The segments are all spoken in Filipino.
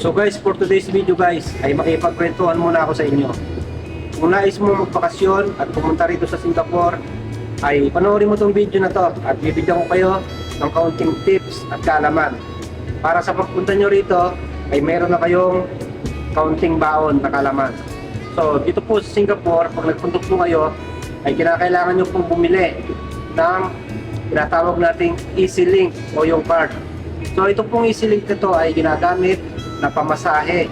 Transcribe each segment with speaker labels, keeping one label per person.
Speaker 1: So guys, for today's video guys, ay makipagkwentuhan muna ako sa inyo. Kung nais mo magpakasyon at pumunta rito sa Singapore, ay panoorin mo tong video na to at bibigyan ko kayo ng kaunting tips at kaalaman. Para sa pagpunta nyo rito, ay meron na kayong kaunting baon na kaalaman. So dito po sa Singapore, pag nagpunta po kayo, ay kinakailangan nyo pong bumili ng tinatawag nating Easy Link o yung card. So ito pong Easy Link na to ay ginagamit na pamasahe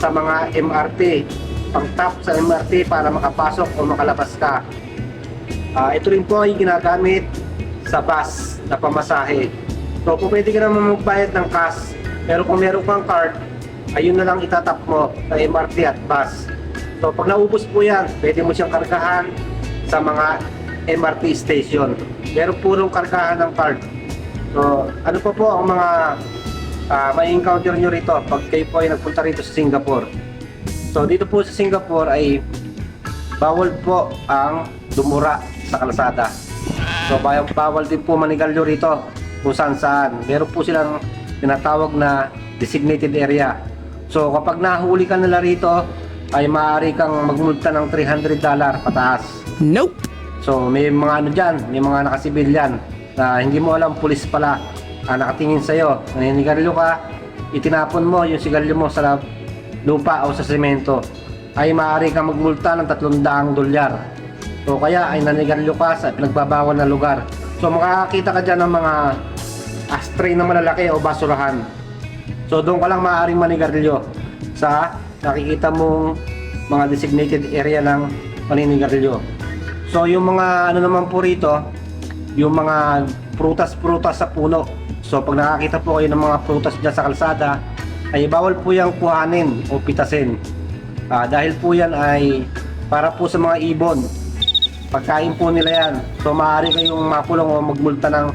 Speaker 1: sa mga MRT, pang tap sa MRT para makapasok o makalabas ka. Ah, ito rin po ay ginagamit sa bus na pamasahe. So kung pwede ka naman magbayad ng cash, pero kung meron kang card, ayun na lang itatap mo sa MRT at bus. So pag naubos po yan, pwede mo siyang kargahan sa mga MRT station. Pero purong kargahan ng card. So ano pa po ang mga ah, may encounter nyo rito pag kayo po ay nagpunta rito sa Singapore. So dito po sa Singapore ay bawal po ang dumura sa kalsada. So bawal, din po manigalyo rito kung saan saan. Meron po silang tinatawag na designated area. So kapag nahuli ka nila rito ay maaari kang magmulta ng 300 dollar pataas.
Speaker 2: Nope.
Speaker 1: So may mga ano dyan, may mga nakasibilyan na hindi mo alam pulis pala ah, nakatingin sa'yo. Naninigarilyo ka, itinapon mo yung sigarilyo mo sa lupa o sa semento ay maaari kang magmulta ng 300 dolyar. So kaya ay nanigarilyo ka sa pinagbabawal na lugar. So makakakita ka dyan ng mga ashtray na malalaki o basurahan. So doon ka lang maaaring manigarilyo sa nakikita mong mga designated area ng paninigarilyo. So yung mga ano naman po rito, yung mga prutas-prutas sa puno. So pag nakakita po kayo ng mga prutas dyan sa kalsada, ay bawal po yung kuhanin o pitasin. Ah, dahil po yan ay para po sa mga ibon. Pagkain po nila yan. So maaari kayong makulong o magmulta ng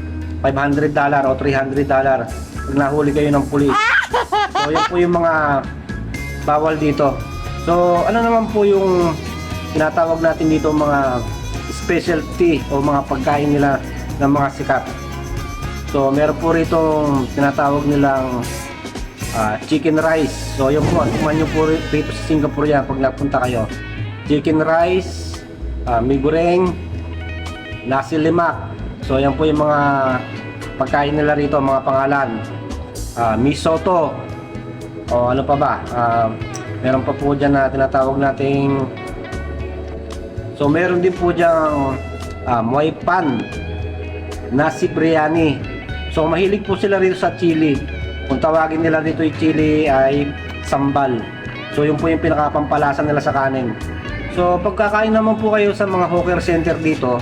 Speaker 1: 500 dollar o 300 dollar pag nahuli kayo ng pulis. So yan po yung mga bawal dito. So ano naman po yung tinatawag natin dito mga specialty o mga pagkain nila ng mga sikat. So meron po rito tinatawag nilang ah, chicken rice. So yun po, tikman nyo po ri- rito sa Singapore yan pag napunta kayo. Chicken rice, uh, mi goreng, nasi lemak. So yan po yung mga pagkain nila rito, mga pangalan. Ah, mi soto. O ano pa ba? Ah, meron pa po dyan na tinatawag nating So meron din po diyang ah, muay pan, nasi biryani. So mahilig po sila rito sa chili. Kung tawagin nila dito yung chili ay sambal. So yun po yung pinakapampalasa nila sa kanin. So pagkakain naman po kayo sa mga hawker center dito,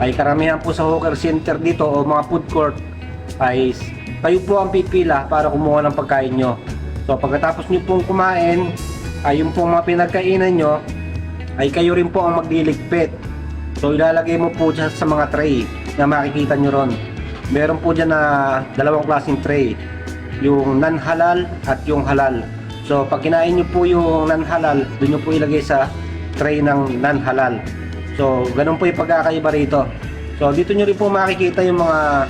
Speaker 1: ay karamihan po sa hawker center dito o mga food court ay kayo po ang pipila para kumuha ng pagkain nyo. So pagkatapos nyo pong kumain, ay yung pong mga pinagkainan nyo, ay kayo rin po ang magliligpit. So ilalagay mo po dyan sa mga tray na makikita nyo ron. Meron po dyan na dalawang klaseng tray. Yung non-halal at yung halal. So pag kinain nyo po yung non-halal, doon nyo po ilagay sa tray ng non-halal. So ganun po yung pagkakaiba rito. So dito nyo rin po makikita yung mga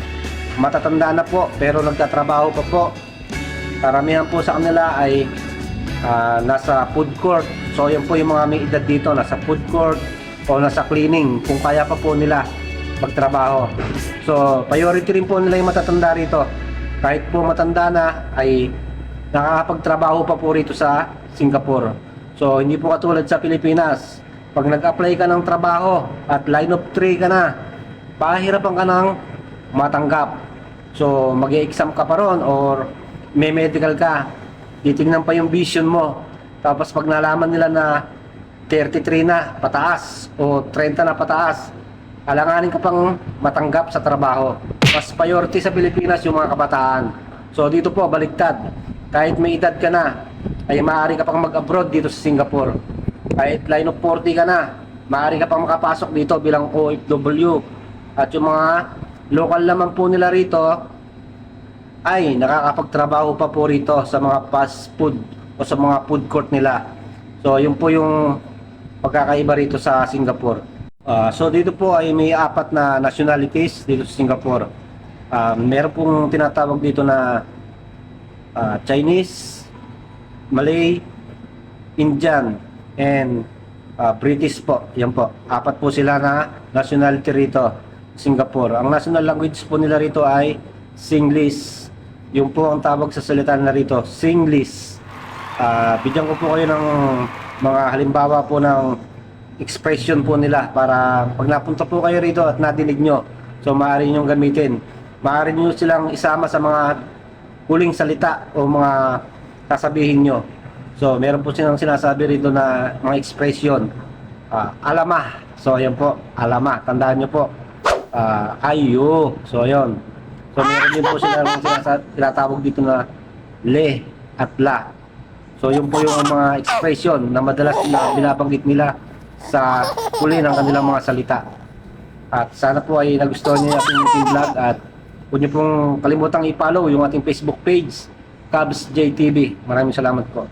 Speaker 1: matatanda na po pero nagtatrabaho pa po. Karamihan po sa kanila ay ah, nasa food court. So yan po yung mga may edad dito, nasa food court o nasa cleaning kung kaya pa po nila magtrabaho. So priority rin po nila yung matatanda rito. Kahit po matanda na ay nakakapagtrabaho pa po rito sa Singapore. So hindi po katulad sa Pilipinas. Pag nag-apply ka ng trabaho at line of 3 ka na, pahirapan ka ng matanggap. So mag-exam ka pa ron or may medical ka, titingnan pa yung vision mo. Tapos pag nalaman nila na 33 na pataas o 30 na pataas, alanganin ka pang matanggap sa trabaho. Mas priority sa Pilipinas yung mga kabataan. So dito po, baliktad. Kahit may edad ka na, ay maaari ka pang mag-abroad dito sa Singapore. Kahit line of 40 ka na, maaari ka pang makapasok dito bilang OFW. At yung mga local naman po nila rito, ay nakakapagtrabaho pa po rito sa mga fast food o sa mga food court nila. So yun po yung pagkakaiba rito sa Singapore. Ah, so dito po ay may apat na nationalities dito sa Singapore. Ah, meron pong tinatawag dito na ah, Chinese, Malay, Indian, and ah, British po. Yan po. Apat po sila na nationality rito, Singapore. Ang national language po nila rito ay Singlish. Yung po ang tawag sa salita na rito, Singlish. Ah, bigyan ko po kayo ng mga halimbawa po ng expression po nila para pag napunta po kayo rito at nadinig nyo, so maaari nyo gamitin. Maaari nyo silang isama sa mga huling salita o mga sasabihin nyo. So, meron po silang sinasabi rito na mga expression. Ah, alama. So, ayan po. Alama. Tandaan nyo po. Ah, ayo. So, ayun. So, meron din po silang tinatawag dito na le at la. So, yun po yung mga expression na madalas na binabanggit nila sa huli ng kanilang mga salita. At sana po ay nagustuhan niyo ating ating vlog at huwag niyo pong kalimutang i-follow yung ating Facebook page, Cubs JTV. Maraming salamat po.